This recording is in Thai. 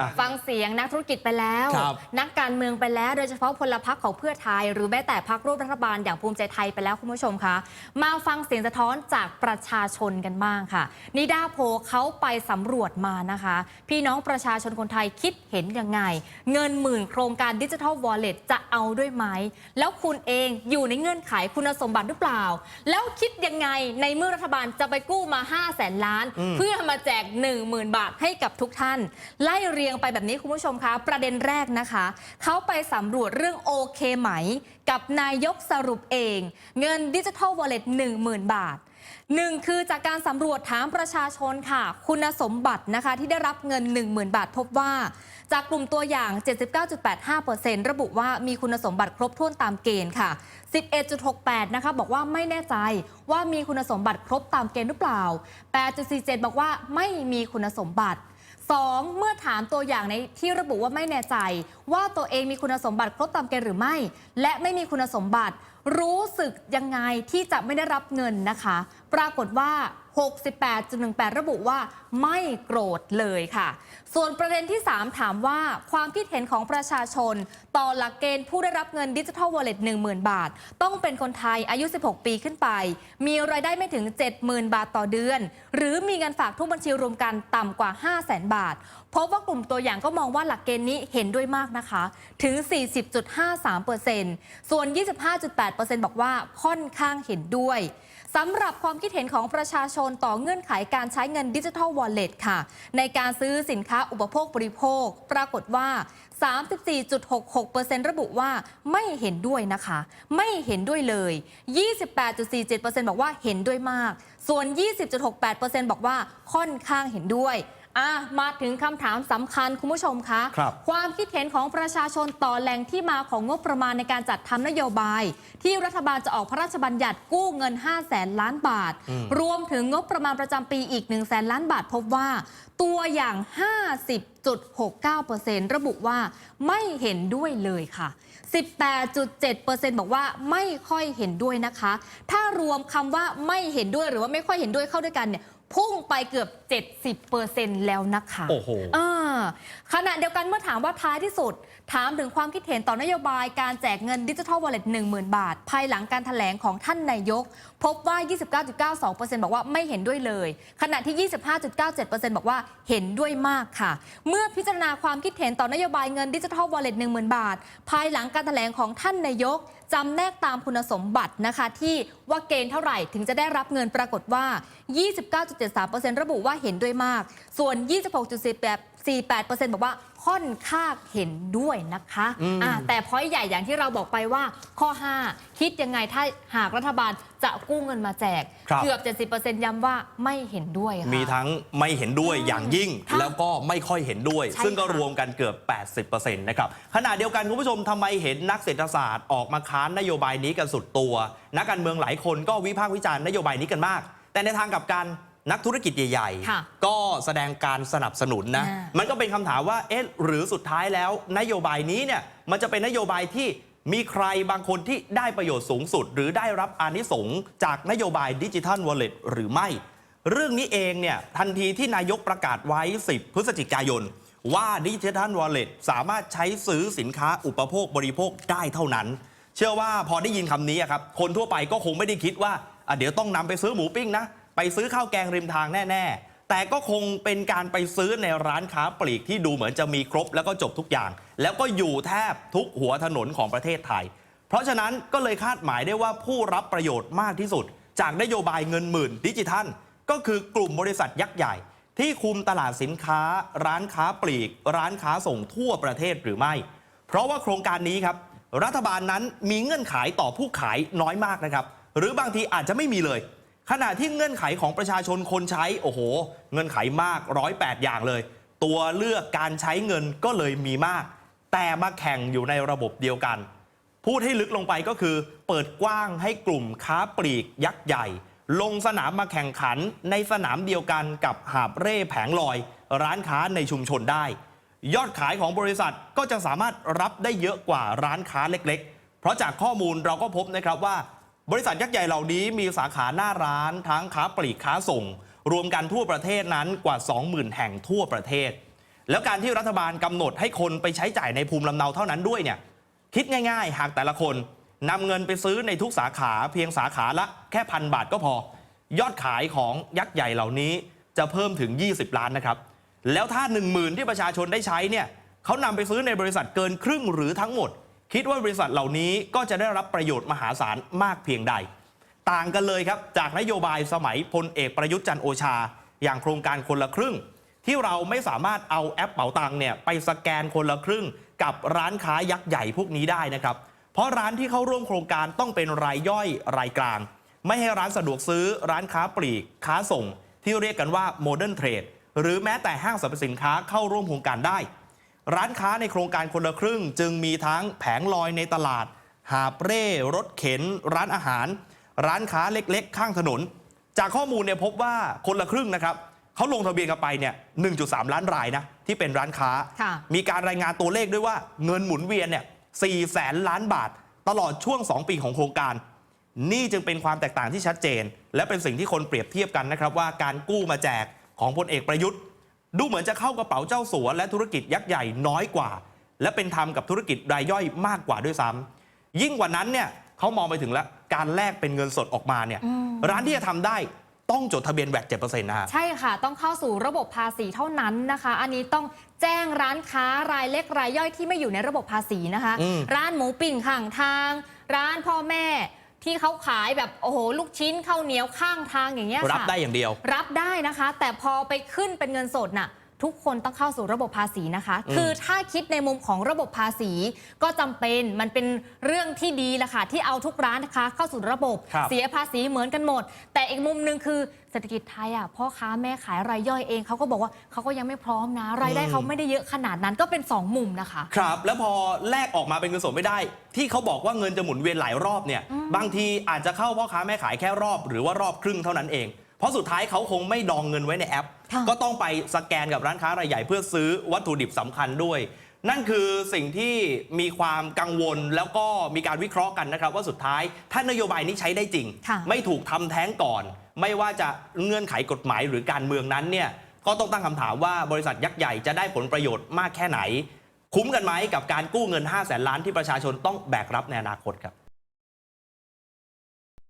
อะฟังเสียงนักธุรกิจไปแล้ว ครับ นักการเมืองไปแล้ว โดยเฉพาะพลพรรคของเพื่อไทย หรือแม้แต่พรรคร่วมรัฐบาลอย่างภูมิใจไทยไปแล้วคุณผู้ชมคะมาฟังเสียงสะท้อนจากประชาชนกันบ้างค่ะ นิดาโพลเขาไปสำรวจมานะคะ พี่น้องประชาชนคนไทยคิดเห็นยังไง เงินหมื่นโครงการดิจิทัลวอลเล็ตจะเอาด้วยไหม แล้วคุณเองอยู่ในเงื่อนไขคุณสมบัติหรือเปล่า แล้วคิดยังไงในเมื่อรัฐบาลจะไปกู้มา 5 0 0แสนล้าน เพื่อมาแจก 10,000 บาทให้กับทุกท่าน ไล่เรียงไปแบบนี้คุณผู้ชมคะ ประเด็นแรกนะคะ เขาไปสำรวจเรื่องโอเคไหม กับนายกสรุปเอง เงินดิจิทัลวอลเล็ต10,000 บาทหนึ่งคือจากการสำรวจถามประชาชนค่ะ คุณสมบัตินะคะที่ได้รับเงิน 10,000 บาท พบว่า จากกลุ่มตัวอย่าง 79.85%ระบุว่ามีคุณสมบัติครบถ้วนตามเกณฑ์ค่ะ 11.68 นะคะบอกว่าไม่แน่ใจว่ามีคุณสมบัติครบตามเกณฑ์หรือเปล่า 8.47 บอกว่าไม่มีคุณสมบัติ 2. เมื่อถามตัวอย่างในที่ระบุว่าไม่แน่ใจ ว่าตัวเองมีคุณสมบัติครบตามเกณฑ์หรือไม่ และไม่มีคุณสมบัติ รู้สึกยังไงที่จะไม่ได้รับเงินนะคะ ปรากฏว่า 68.18 ระบุว่าไม่โกรธเลยค่ะ ส่วนประเด็นที่ 3 ถามว่าความคิดเห็นของประชาชน ต่อหลักเกณฑ์ผู้ได้รับเงินดิจิทัลวอลเล็ต10,000 บาท ต้องเป็นคนไทยอายุ 16 ปีขึ้นไป มีรายได้ไม่ถึง 70,000 บาทต่อเดือน หรือมีเงินฝากทุกบัญชีรวมกันต่ำกว่า 500,000 บาท พบว่ากลุ่มตัวอย่างก็มองว่าหลักเกณฑ์นี้เห็นด้วยมากนะคะ ถึง 40.53%ส่วน 25.8%บอกว่าค่อนข้างเห็นด้วย สำหรับความคิดเห็นของประชาชนต่อเงื่อนไขการใช้เงินดิจิทัลวอลเล็ตค่ะ ในการซื้อสินค้าอุปโภคบริโภค ปรากฏว่า 34.66%ระบุว่าไม่เห็นด้วยนะคะ ไม่เห็นด้วยเลย 28.47%บอกว่าเห็นด้วยมาก ส่วน 20.68%บอกว่าค่อนข้างเห็นด้วย อะมาถึงคำถามสำคัญคุณผู้ชมคะครับความคิดเห็นของประชาชนต่อแหล่งที่มาของงบประมาณในการจัดทำนโยบาย ที่รัฐบาลจะออกพระราชบัญญัติกู้เงิน 5 0 0แสนล้านบาท รวมถึงงบประมาณประจำปีอีก 1 0 0 0 0แสนล้านบาทพบว่า ตัวอย่าง 50.69%ระบุว่าไม่เห็นด้วยเลยค่ะ 18.7%บอกว่าไม่ค่อยเห็นด้วยนะคะ ถ้ารวมคำว่าไม่เห็นด้วยหรือว่าไม่ค่อยเห็นด้วยเข้าด้วยกันเนี่ย พุ่งไปเกือบ 70%แล้วนะคะโอ้โหอ่า ขณะเดียวกันเมื่อถามว่าท้ายที่สุด ถามถึงความคิดเห็นต่อนโยบายการแจกเงินดิจิทัลวอลเล็ต10,000 บาท ภายหลังการถแถลงของท่านนายก พบว่า 29.92%บอกว่าไม่เห็นด้วยเลย ขณะที่ 25.97%บอกว่าเห็นด้วยมากค่ะ เมื่อพิจารณาความคิดเห็นต่อนโยบายเงินดิจิทัลวอลเล็ต10,000 บาท ภายหลังการถแถลงของท่านนายกจำแนกตามคุณสมบัตินะคะที่ว่าเกณฑ์เท่าไหร่ถึงจะได้รับเงินปรากฏว่า 29.73%ระบุว่าเห็นด้วยมาก ส่วน 26.48% บอกว่าค่อนข้างเห็นด้วยนะคะอ่าแต่พอยใหญ่อย่างที่เราบอกไปว่าข้อ 5 คิดยังไงถ้าหากรัฐบาลจะกู้เงินมาแจกครับเกือบ 70%ย้ำว่าไม่เห็นด้วยค่ะมีทั้งไม่เห็นด้วยอย่างยิ่งค่ะแล้วก็ไม่ค่อยเห็นด้วยใช่ซึ่งก็ค่ะรวมกันเกือบ 80%นะครับขณะเดียวกันคุณผู้ชมทำไมเห็นนักเศรษฐศาสตร์ออกมาค้านนโยบายนี้กันสุดตัว นักการเมืองหลายคนก็วิพากษ์วิจารณ์นโยบายนี้กันมาก แต่ในทางกลับกัน นักธุรกิจใหญ่ค่ะๆก็แสดงการสนับสนุนนะอ่ามันก็เป็นคำถามว่าเอ๊ะหรือสุดท้ายแล้วนโยบายนี้เนี่ยมันจะเป็นนโยบายที่มีใครบางคนที่ได้ประโยชน์สูงสุด หรือได้รับอานิสงส์จากนโยบายดิจิทัลวอลเล็ตหรือไม่ เรื่องนี้เองเนี่ยทันทีที่นายกประกาศไว้ 10 พฤศจิกายน ว่าดิจิทัลวอลเล็ตสามารถใช้ซื้อสินค้าอุปโภคบริโภคได้เท่านั้น เชื่อว่าพอได้ยินคำนี้อะครับคนทั่วไปก็คงไม่ได้คิดว่าอะเดี๋ยวต้องนำไปซื้อหมูปิ้งนะ ไปซื้อข้าวแกงริมทางแน่ ๆ แต่ก็คงเป็นการไปซื้อในร้านค้าปลีกที่ดูเหมือนจะมีครบแล้วก็จบทุกอย่าง แล้วก็อยู่แทบทุกหัวถนนของประเทศไทย เพราะฉะนั้นก็เลยคาดหมายได้ว่าผู้รับประโยชน์มากที่สุด จากนโยบายเงินหมื่นดิจิทัล ก็คือกลุ่มบริษัทยักษ์ใหญ่ ที่คุมตลาดสินค้า ร้านค้าปลีก ร้านค้าส่งทั่วประเทศหรือไม่ เพราะว่าโครงการนี้ครับรัฐบาลนั้นมีเงื่อนไขต่อผู้ขายน้อยมากนะครับ หรือบางทีอาจจะไม่มีเลย ขณะที่เงื่อนไขของประชาชนคนใช้ โอ้โห เงื่อนไขมากร้อยแปดอย่างเลย ตัวเลือกการใช้เงินก็เลยมีมาก แต่มาแข่งอยู่ในระบบเดียวกัน พูดให้ลึกลงไปก็คือ เปิดกว้างให้กลุ่มค้าปลีกยักษ์ใหญ่ ลงสนามมาแข่งขันในสนามเดียวกันกับหาบเร่แผงลอย ร้านค้าในชุมชนได้ ยอดขายของบริษัทก็จะสามารถรับได้เยอะกว่าร้านค้าเล็ก ๆ เพราะจากข้อมูลเราก็พบนะครับว่า บริษัทยักษ์ใหญ่เหล่านี้มีสาขาหน้าร้านทั้งค้าปลีกค้าส่ง รวมกันทั่วประเทศนั้นกว่า 20,000 แห่งทั่วประเทศ แล้วการที่รัฐบาลกำหนดให้คนไปใช้จ่ายในภูมิลำเนาเท่านั้นด้วยเนี่ยคิดง่าย ๆ หากแต่ละคนนำเงินไปซื้อในทุกสาขาเพียงสาขาละแค่พันบาทก็พอ ยอดขายของยักษ์ใหญ่เหล่านี้จะเพิ่มถึง 20 ล้านนะครับ แล้วถ้า 1 0,000 ที่ประชาชนได้ใช้เนี่ยเขานำไปซื้อในบริษัทเกินครึ่งหรือทั้งหมด คิดว่าบริษัทเหล่านี้ก็จะได้รับประโยชน์มหาศาลมากเพียงใด ต่างกันเลยครับ จากนโยบายสมัยพลเอกประยุทธ์จันโอชา อย่างโครงการคนละครึ่ง ที่เราไม่สามารถเอาแอปเป๋าตังเนี่ยไปสแกนคนละครึ่ง กับร้านค้ายักษ์ใหญ่พวกนี้ได้นะครับ เพราะร้านที่เข้าร่วมโครงการต้องเป็นรายย่อยรายกลาง ไม่ให้ร้านสะดวกซื้อ ร้านค้าปลีก ค้าส่ง ที่เรียกกันว่าโมเดิร์นเทรดหรือแม้แต่ห้างสรรพสินค้าเข้าร่วมโครงการได้ ร้านค้าในโครงการคนละครึ่ง จึงมีทั้งแผงลอยในตลาด หาบเร่รถเข็น ร้านอาหาร ร้านค้าเล็กๆ ข้างถนน จากข้อมูลเนี่ยพบว่าคนละครึ่งนะครับเขาลงทะเบียนกันไปเนี่ย 1.3 ล้านรายนะที่เป็นร้านค้าค่ะมีการรายงานตัวเลขด้วยว่าเงินหมุนเวียนเนี่ย4แสนล้านบาท ตลอดช่วง 2 ปีของโครงการ นี่จึงเป็นความแตกต่างที่ชัดเจน และเป็นสิ่งที่คนเปรียบเทียบกันนะครับว่าการกู้มาแจกของพลเอกประยุทธ์ ดูเหมือนจะเข้ากระเป๋าเจ้าสัวและธุรกิจยักษ์ใหญ่น้อยกว่า และเป็นธรรมกับธุรกิจรายย่อยมากกว่าด้วยซ้ำยิ่งกว่านั้นเนี่ยเขามองไปถึงแล้วการแลกเป็นเงินสดออกมาเนี่ยอืมร้านที่จะทำได้ต้องจดทะเบียนแวด7%นะฮะใช่ค่ะ ต้องเข้าสู่ระบบภาษีเท่านั้นนะคะ อันนี้ต้องแจ้งร้านค้ารายเล็กรายย่อยที่ไม่อยู่ในระบบภาษีนะคะอืมร้านหมูปิ่งข้างทาง ร้านพ่อแม่ ที่เขาขายแบบโอ้โหลูกชิ้นข้าวเหนียวข้างทางอย่างเงี้ยค่ะรับได้อย่างเดียว รับได้นะคะ แต่พอไปขึ้นเป็นเงินสดน่ะ ทุกคนต้องเข้าสู่ระบบภาษีนะคะอืมคือถ้าคิดในมุมของระบบภาษีก็จำเป็นมันเป็นเรื่องที่ดีแหละค่ะที่เอาทุกร้านนะคะเข้าสู่ระบบครับเสียภาษีเหมือนกันหมด แต่อีกมุมหนึ่งคือเศรษฐกิจไทยอะพ่อค้าแม่ขายรายย่อยเองเขาก็บอกว่าเขาก็ยังไม่พร้อมนะ รายได้อืมเขาไม่ได้เยอะขนาดนั้นก็เป็นสองมุมนะคะ ครับ แล้วพอแลกออกมาเป็นเงินสดไม่ได้ ที่เขาบอกว่าเงินจะหมุนเวียนหลายรอบเนี่ยบางทีอาจจะเข้าพ่อค้าแม่ขายแค่รอบ หรือว่ารอบครึ่งเท่านั้นเอง เพราะสุดท้ายเขาคงไม่ดองเงินไว้ในแอป ค่ะก็ต้องไปสแกนกับร้านค้ารายใหญ่เพื่อซื้อวัตถุดิบสำคัญด้วย นั่นคือสิ่งที่มีความกังวลแล้วก็มีการวิเคราะห์กันนะครับ ว่าสุดท้ายถ้านโยบายนี้ใช้ได้จริง ค่ะ ไม่ถูกทำแท้งก่อน ไม่ว่าจะเงื่อนไขกฎหมายหรือการเมืองนั้นเนี่ยก็ต้องตั้งคำถามว่าบริษัทยักษ์ใหญ่จะได้ผลประโยชน์มากแค่ไหน คุ้มกันไหมกับการกู้เงิน5 0 0แสนล้านที่ประชาชนต้องแบกรับในอนาคตครับ